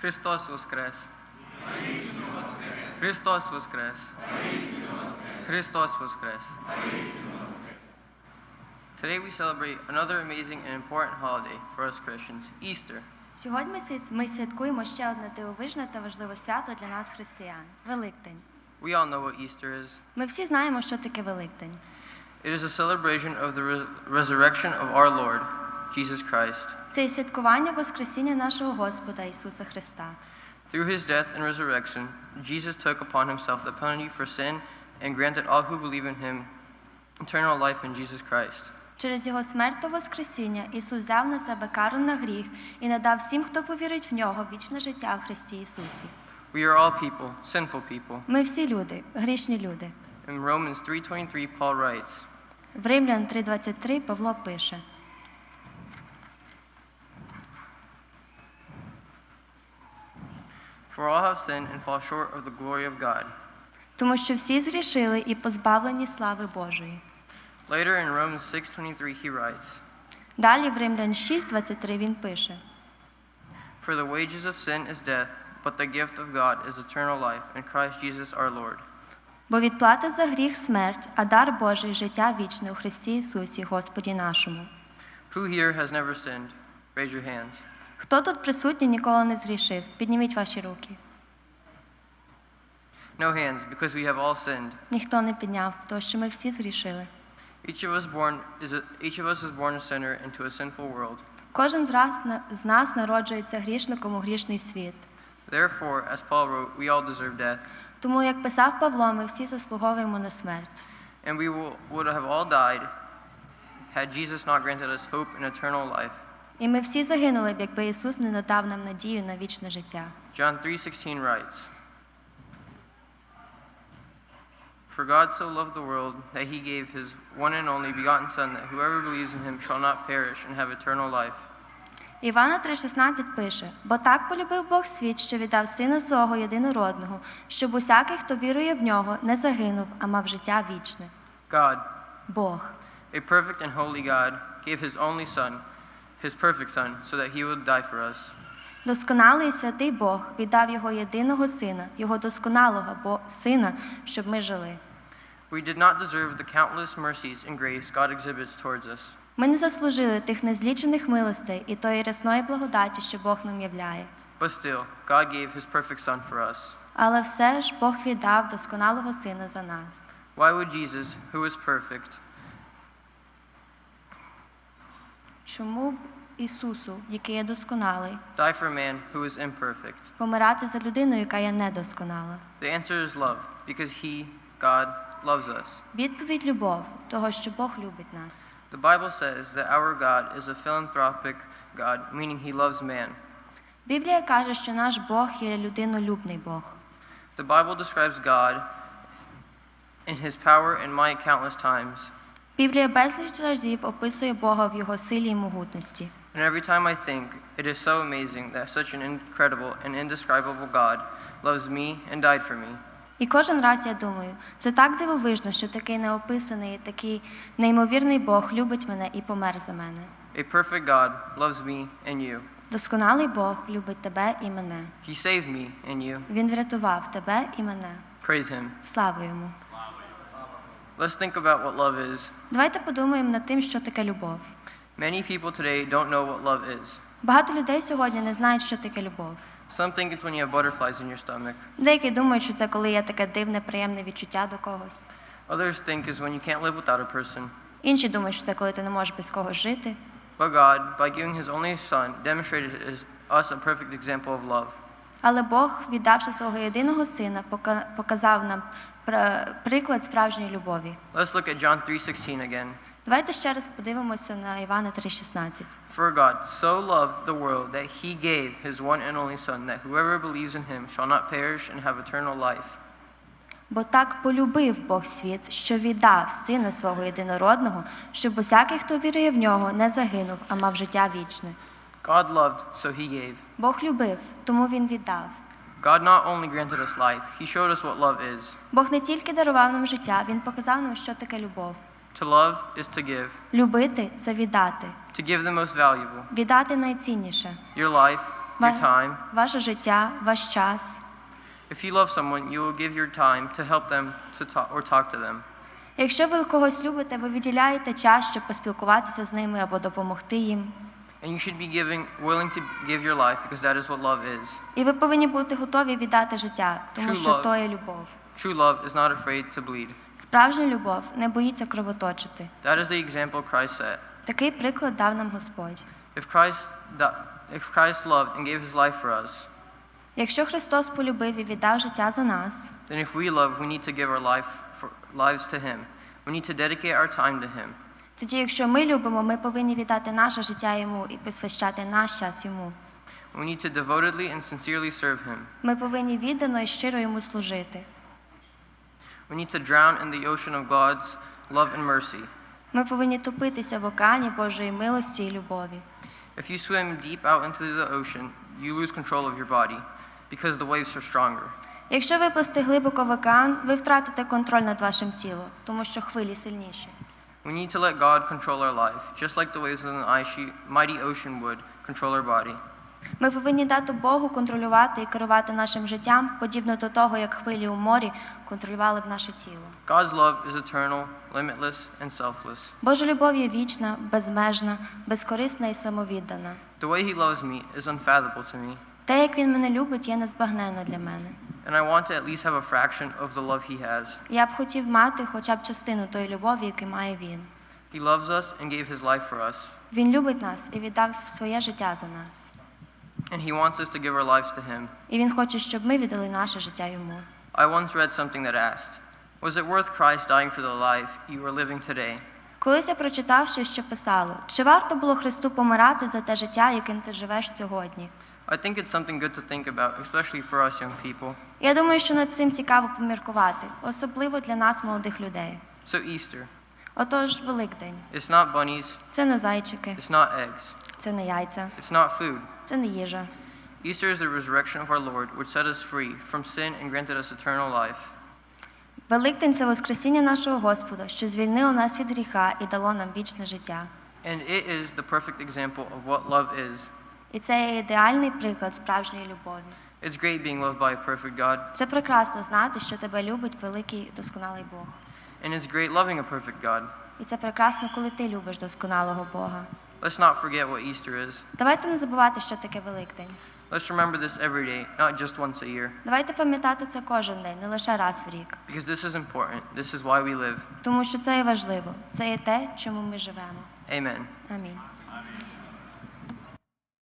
Христос воскрес! Христос воскрес! Христос воскрес! Today we celebrate another amazing and important holiday for us Christians, Easter. Сьогодні ми свят- ми святкуємо ще одне дивовижне та важливе свято для нас, християн Великдень. We all know what Easter is. Ми всі знаємо, що таке Великдень. It is a celebration of the re- resurrection of our Lord, Jesus Christ. Це і святкування Воскресіння нашого Господа Ісуса Христа. Through his death and resurrection, Jesus took upon himself the penalty for sin and granted all who believe in him eternal life in Jesus Christ. Через його смерть та Воскресіння Ісус взяв на себе кару на гріх і надав всім, хто повірить в нього, вічне життя в Христі Ісусі. We are all people, sinful people. Ми всі люди, грішні люди. In Romans 3:23 Paul writes, В Римлян 3:23 Павло пише: "For all have sinned and fall short of the glory of God." тому що всі згрішили і позбавлені слави Божої. Later in Romans 6:23 he writes, Далі в Римлян 6:23 він пише: "For the wages of sin is death, but the gift of God is eternal life in Christ Jesus our Lord." Бо відплата за гріх смерть, а дар Божий життя вічне у Христі Ісусі, Господі нашому. Who here has never sinned? Raise your hands. Хто тут присутній ніколи не згрішив? Підніміть ваші руки. No hands because we have all sinned. Ніхто не підняв, тому що ми всі згрішили. Each of us born is a, each of us is born a sinner into a sinful world. Кожен з, раз, з нас народжується грішником у грішний світ. Therefore, as Paul wrote, we all deserve death, Тому, як писав Павло, ми всі заслуговуємо на смерть. and we will, would have all died had Jesus not granted us hope and eternal life. І ми всі загинули б, якби Ісус не надав нам надію на вічне життя. John 3:16 writes, For God so loved the world that he gave his one and only begotten son that whoever believes in him shall not perish and have eternal life. Івана 3,16 пише: Бо так полюбив Бог світ, що віддав сина свого єдинородного, щоб усякий, хто вірує в нього, не загинув, а мав життя вічне. God, Бог, a perfect and holy God, gave his only son, his perfect son, so that he would die for us. досконалий і святий Бог, віддав його єдиного сина, його досконалого бо сина, щоб ми жили. We did not deserve the countless mercies and grace God exhibits towards us. Ми не заслужили тих незлічених милостей і тої рясної благодаті, що Бог нам являє. But still, God gave his perfect son for us. Але все ж Бог віддав досконалого сина за нас. Why would Jesus, who is perfect, Чому б Ісусу, який є досконалий, die for a man who is imperfect? помирати за людину, яка є недосконала? The answer is love, because he, God, loves us. Відповідь любов, того, що Бог любить нас. The Bible says that our God is a philanthropic God, meaning he loves man. Біблія каже, що наш Бог є людинолюбний Бог. The Bible describes God in his power and might countless times. Біблія безліч разів описує Бога в його силі і могутності. And every time I think, it is so amazing that such an incredible and indescribable God loves me and died for me. І кожен раз я думаю, це так дивовижно, що такий неописаний, такий неймовірний Бог любить мене і помер за мене. A perfect God loves me and you. Досконалий Бог любить тебе і мене. He saved me and you. Він врятував тебе і мене. Praise him. Слава йому! Let's think about what love is. Давайте подумаємо над тим, що таке любов. Many people today don't know what love is. Багато людей сьогодні не знають, що таке любов. Some think it's when you have butterflies in your stomach. Деякі думають, що це коли є таке дивне, приємне відчуття до когось. Others think is when you can't live without a person. Інші думають, що це коли ти не можеш без когось жити. But God, by giving His only Son, demonstrated his, us a perfect example of love. Але Бог, віддавши свого єдиного сина, пока- показав нам пр- приклад справжньої любові. Let's look at John 3:16 again. Давайте ще раз подивимося на Івана 3,16. For God so loved the world that He gave His one and only Son, that whoever believes in Him shall not perish and have eternal life. Бо так полюбив Бог світ, що віддав сина свого єдинородного, щоб усякий, хто вірує в нього, не загинув, а мав життя вічне. God loved, so He gave. Бог любив, тому він віддав. God not only granted us life, He showed us what love is. Бог не тільки дарував нам життя, він показав нам, що таке любов. To love is to give, Любити це віддати, to give the most valuable, віддати найцінніше, your life, your time. ваше життя, ваш час. If you love someone, you will give your time to help them to talk or talk to them. Якщо ви когось любите, ви виділяєте час, щоб поспілкуватися з ними або допомогти їм. And you should be giving, willing to give your life because that is what love is. І ви повинні бути готові віддати життя, тому True що love. то є любов. True love is not afraid to bleed. Справжня любов не боїться кровоточити. That is the example Christ set. Такий приклад дав нам Господь. If Christ, di- if Christ loved and gave his life for us, Якщо Христос полюбив і віддав життя за нас, then if we love, we need to give our life for, lives to him. We need to dedicate our time to him. Тоді, якщо ми любимо, ми повинні віддати наше життя йому і посвящати наш час йому. We need to devotedly and sincerely serve him. Ми повинні віддано і щиро йому служити. We need to drown in the ocean of God's love and mercy. Ми повинні топитися в океані Божої милості і любові. If you swim deep out into the ocean, you lose control of your body because the waves are stronger. Якщо ви плисти глибоко в океан, ви втратите контроль над вашим тілом, тому що хвилі сильніші. We need to let God control our life, just like the waves of an icy, mighty ocean would control our body. Ми повинні дати Богу контролювати і керувати нашим життям, подібно до того, як хвилі у морі контролювали б наше тіло. God's love is eternal, limitless, and selfless. Божа любов є вічна, безмежна, безкорисна і самовіддана. The way He loves me is unfathomable to me, Те, як він мене любить, є незбагненно для мене. and I want to at least have a fraction of the love He has. Я б хотів мати хоча б частину тої любові, яку має він. He loves us and gave His life for us, Він любить нас і віддав своє життя за нас. and He wants us to give our lives to Him. І він хоче, щоб ми віддали наше життя йому. I once read something that asked, Was it worth Christ dying for the life you are living today? Колись я прочитав щось, що писало: чи варто було Христу помирати за те життя, яким ти живеш сьогодні? I think it's something good to think about, especially for us young people. Я думаю, що над цим цікаво поміркувати, особливо для нас, молодих людей. So, Easter, Отож, Великдень it's not bunnies, це не зайчики, it's not eggs, це не яйця, it's not food. це не їжа. Easter is the resurrection of our Lord, which set us free from sin and granted us eternal life. Великдень це Воскресіння нашого Господа, що звільнило нас від гріха і дало нам вічне життя. And it is the perfect example of what love is. І це є ідеальний приклад справжньої любові. It's great being loved by a perfect God, Це прекрасно знати, що тебе любить великий досконалий Бог. and it's great loving a perfect God. І це прекрасно, коли ти любиш досконалого Бога. Let's not forget what Easter is. Давайте не забувати, що таке Великдень. Let's remember this every day, not just once a year, Давайте пам'ятати це кожен день, не лише раз в рік. because this is important. This is why we live. Тому що це є важливо. Це є те, чому ми живемо. Amen. Амінь.